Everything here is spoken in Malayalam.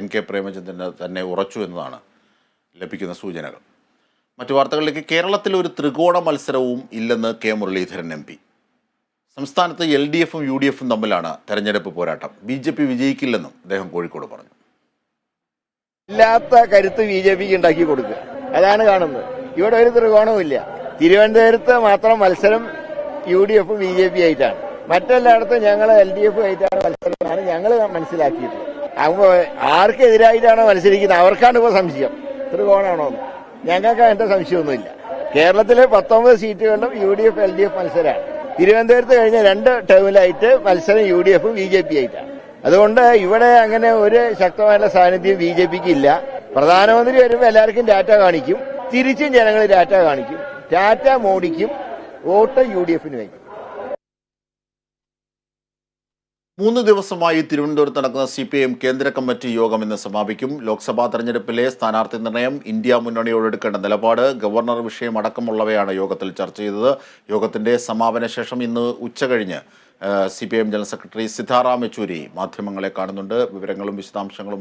എൻ കെ പ്രേമചന്ദ്രൻ തന്നെ ഉറച്ചു എന്നതാണ് ലഭിക്കുന്ന സൂചനകൾ. മറ്റു വാർത്തകളിലേക്ക് കേരളത്തിൽ ഒരു ത്രികോണ മത്സരവും ഇല്ലെന്ന് കെ മുരളീധരൻ എം പി. സംസ്ഥാനത്ത് എൽ ഡി എഫും യു ഡി എഫും തമ്മിലാണ് തെരഞ്ഞെടുപ്പ് പോരാട്ടം. ബി ജെ പി വിജയിക്കില്ലെന്നും അദ്ദേഹം കോഴിക്കോട് പറഞ്ഞു. ഇല്ലാത്ത കരുത്ത് ബി ജെ പിക്ക് ഉണ്ടാക്കി കൊടുക്കുക അതാണ് കാണുന്നത്. ഇവിടെ ഒരു ത്രികോണവും ഇല്ല. തിരുവനന്തപുരത്ത് മാത്രം മത്സരം U D F B J P ആയിട്ടാണ്. മറ്റെല്ലായിടത്തും ഞങ്ങൾ എൽ ഡി എഫ് ആയിട്ടാണ് മത്സരമാണ് ഞങ്ങൾ മനസ്സിലാക്കിയിട്ടുള്ളത് അപ്പോൾ ആർക്കെതിരായിട്ടാണോ മത്സരിക്കുന്നത്? അവർക്കാണ് ഇപ്പോൾ സംശയം. ത്രികോണാണോ എന്ന്. ഞങ്ങൾക്ക് അതിന്റെ സംശയമൊന്നുമില്ല. കേരളത്തിലെ പത്തൊമ്പത് സീറ്റുകളിലും U D F L D F മത്സരമാണ് തിരുവനന്തപുരത്ത് കഴിഞ്ഞ രണ്ട് ടേമിലായിട്ട് മത്സരം U D F B J P ആയിട്ടാണ് അതുകൊണ്ട് ഇവിടെ അങ്ങനെ ഒരു ശക്തമായ സാന്നിധ്യം ബി ജെ പിക്ക് ഇല്ല. പ്രധാനമന്ത്രി വരുമ്പോൾ എല്ലാവർക്കും ഡാറ്റ കാണിക്കും. തിരിച്ചും ജനങ്ങൾ ഡാറ്റ കാണിക്കും. ഡാറ്റ മോടിക്കും. വോട്ട് യു ഡി എഫിന് വയ്ക്കും. മൂന്ന് ദിവസമായി തിരുവനന്തപുരത്ത് നടക്കുന്ന സി പി ഐ എം കേന്ദ്ര കമ്മിറ്റി യോഗം ഇന്ന് സമാപിക്കും. ലോക്സഭാ തെരഞ്ഞെടുപ്പിലെ സ്ഥാനാർത്ഥി നിർണയം ഇന്ത്യ മുന്നണിയോട് എടുക്കേണ്ട നിലപാട് ഗവർണർ വിഷയം അടക്കമുള്ളവയാണ് യോഗത്തിൽ ചർച്ച ചെയ്തത്. യോഗത്തിന്റെ സമാപന ശേഷം ഇന്ന് ഉച്ചകഴിഞ്ഞ് C P I M general secretary Sitaram Yechury മാധ്യമങ്ങളെ കാണുന്നുണ്ട്. വിവരങ്ങളും വിശദാംശങ്ങളും